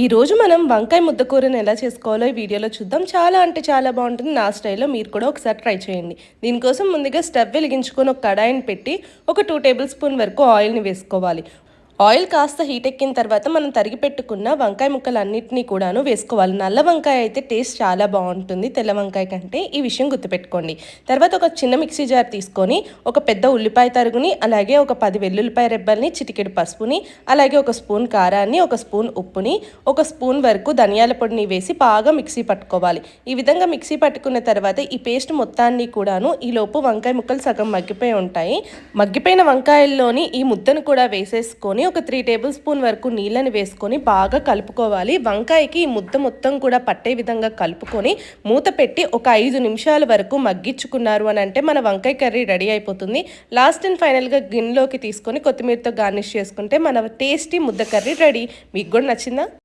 ఈరోజు మనం వంకాయ ముద్ద కూరని ఎలా చేసుకోవాలో ఈ వీడియోలో చూద్దాం. చాలా అంటే చాలా బాగుంటుంది. నా స్టైల్లో మీరు కూడా ఒకసారి ట్రై చేయండి. దీనికోసం ముందుగా స్టవ్ వెలిగించుకొని ఒక కడాయిని పెట్టి ఒక టూ టేబుల్ స్పూన్ వరకు ఆయిల్ని వేసుకోవాలి. ఆయిల్ కాస్త హీట్ ఎక్కిన తర్వాత మనం తరిగి పెట్టుకున్న వంకాయ ముక్కలు అన్నిటినీ కూడాను వేసుకోవాలి. నల్ల వంకాయ అయితే టేస్ట్ చాలా బాగుంటుంది. తెల్ల వంకాయ కంటే ఈ విషయం గుర్తుపెట్టుకోండి. తర్వాత ఒక చిన్న మిక్సీ జార్ తీసుకొని ఒక పెద్ద ఉల్లిపాయ తరుగుని అలాగే ఒక పది వెల్లుల్లిపాయ రెబ్బల్ని చిటికెడు పసుపుని అలాగే ఒక స్పూన్ కారాన్ని ఒక స్పూన్ ఉప్పుని ఒక స్పూన్ వరకు ధనియాల పొడిని వేసి బాగా మిక్సీ పట్టుకోవాలి. ఈ విధంగా మిక్సీ పట్టుకున్న తర్వాత ఈ పేస్ట్ మొత్తాన్ని కూడాను ఈ లోపు వంకాయ ముక్కలు సగం మగ్గిపోయి ఉంటాయి. మగ్గిపోయిన వంకాయల్లోని ఈ ముద్దను కూడా వేసేసుకొని ఒక త్రీ టేబుల్ స్పూన్ వరకు నీళ్ళని వేసుకొని బాగా కలుపుకోవాలి. వంకాయకి ఈ ముద్ద మొత్తం కూడా పట్టే విధంగా కలుపుకొని మూత పెట్టి ఒక ఐదు నిమిషాల వరకు మగ్గించుకున్నారు అని అంటే మన వంకాయ కర్రీ రెడీ అయిపోతుంది. లాస్ట్ అండ్ ఫైనల్గా గిన్నెలోకి తీసుకొని కొత్తిమీరతో గార్నిష్ చేసుకుంటే మన టేస్టీ ముద్ద కర్రీ రెడీ. మీకు కూడా నచ్చిందా?